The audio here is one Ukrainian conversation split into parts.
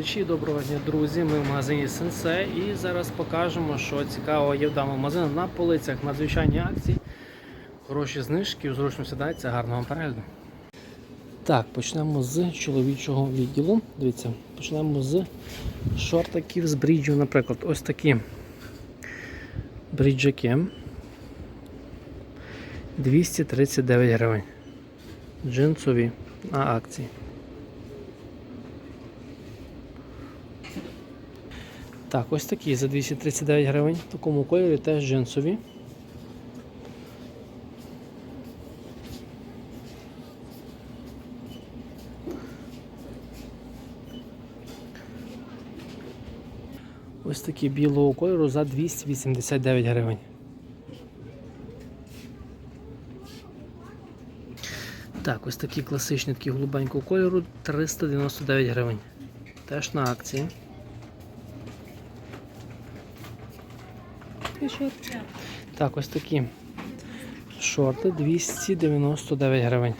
глядачі, доброго дня, друзі. Ми в магазині Сенсе і зараз покажемо, що цікавого є в даному магазині на полицях надзвичайні акції. Хороші знижки, зручно сідається, гарного перегляду. Так, почнемо з чоловічого відділу. Дивіться, почнемо з шортиків з бріджів, наприклад, ось такі бріджаки. 239 гривень. Джинсові на акції. Так, ось такі за 239 гривень. В такому кольорі теж джинсові. Ось такі білого кольору за 289 гривень. Так, ось такі класичні такі голубенького кольору 399 гривень. Теж на акції. Так, ось такі шорти 299 гривень.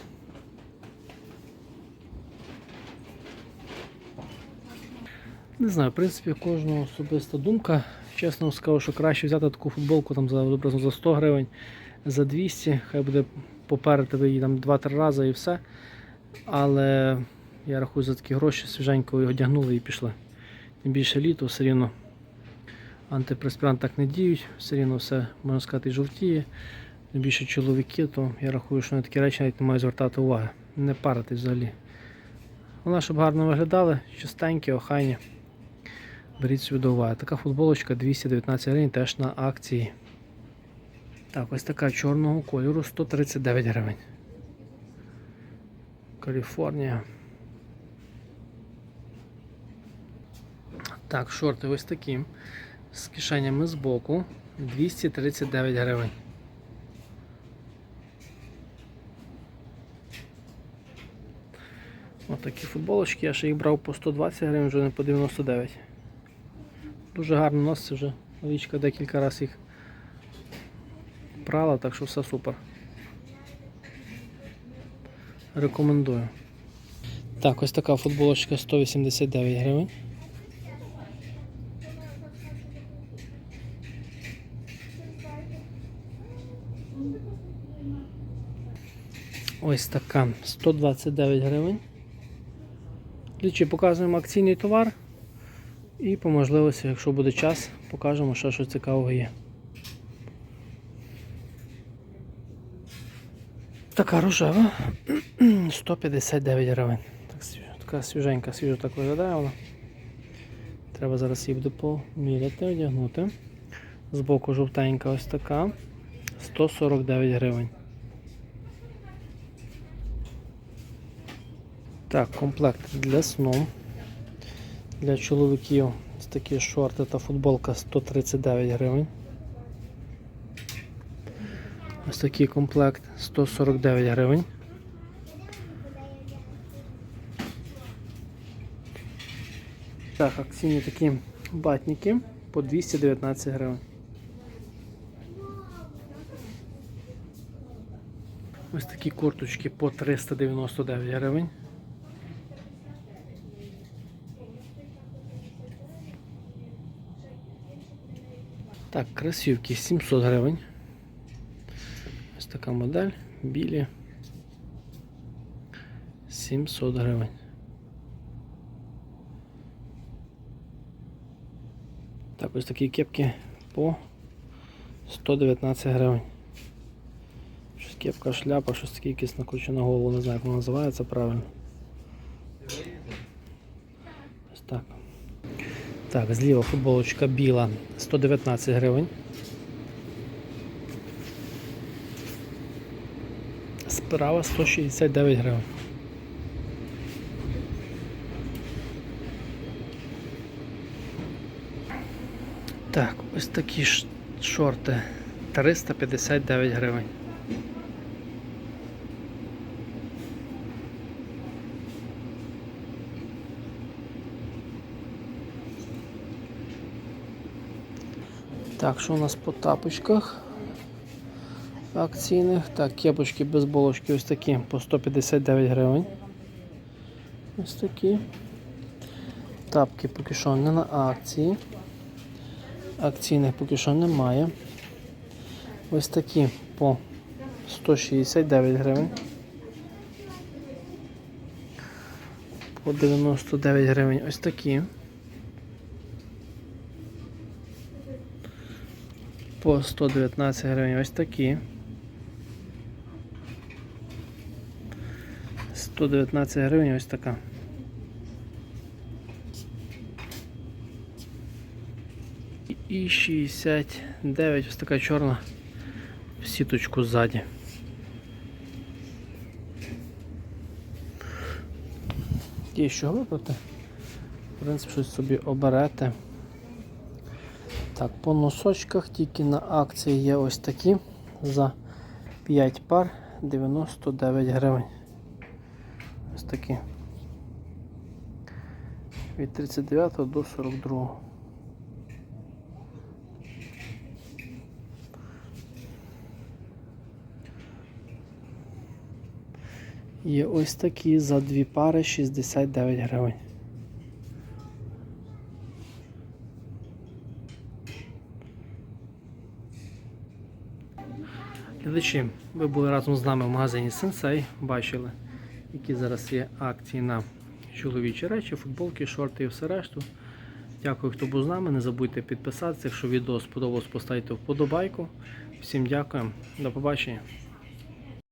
Не знаю, в принципі, кожного особиста думка. Чесно скажу, що краще взяти таку футболку там за образно за 100 гривень, за 200, хай буде попереди ви її там 2-3 рази і все. Але я рахую за такі гроші свіженько його одягнули і пішли. Тим більше літо все рівно антипреспірант так не діють, все рівно все, можна сказати, жовтіє. Більше чоловіки, то я рахую, що на такі речі навіть не мають звертати уваги. Не паритись взагалі. Вона, щоб гарно виглядали, чистенькі, охайні. Беріть собі до уваги. Така футболочка 219 гривень теж на акції. Так, ось така чорного кольору 139 гривень. Каліфорнія. Так, шорти ось такі. З кишенями з боку 239 гривень. Ось такі футболочки, я ще їх брав по 120 гривень, вже не по 99. Дуже гарно носиться вже. Річка декілька разів їх прала, так що все супер. Рекомендую. Так, ось така футболочка 189 гривень. Ось така 129 гривень. Лічі показуємо акційний товар. І по можливості, якщо буде час, покажемо, що щось цікавого є. Така рожева 159 гривень. Так, така свіженька, свіжо так виглядає вона. Треба зараз її буде поміряти, одягнути. Збоку жовтенька ось така. 149 гривень. Так, комплект для сну. Для чоловіків такі шорти та футболка 139 гривень. Ось такий комплект 149 гривень. Так, акційні такі батники по 219 гривень. Ось такі курточки по 399 гривень. Так, красивки 700 гривень. Ось така модель, білі. 700 гривень. Так, ось такі кепки по 119 гривень. Щось кепка, шляпа, щось таке якесь накруче на голову, не знаю, як воно називається правильно. Ось так. Так, зліва футболочка біла 119 гривень. Справа 169 гривень. Так, ось такі шорти 359 гривень. Так, що у нас по тапочках акційних? Так, кепочки без болочки ось такі по 159 гривень. Ось такі. Тапки поки що не на акції. Акційних поки що немає. Ось такі по 169 гривень. По 99 гривень ось такі. По 119 гривень ось такі. 119 гривень ось така. І 69 ось така чорна в сіточку ззаді. Є що вибрати. В принципі, щось собі оберете. Так, по носочках тільки на акції є ось такі за 5 пар 99 гривень. Ось такі. Від 39 до 42. Є ось такі за дві пари 69 гривень. Глядачі, ви були разом з нами в магазині Sensei, бачили, які зараз є акції на чоловічі речі, футболки, шорти і все решту. Дякую, хто був з нами. Не забудьте підписатися. Якщо відео сподобалось, поставте вподобайку. Всім дякую, до побачення.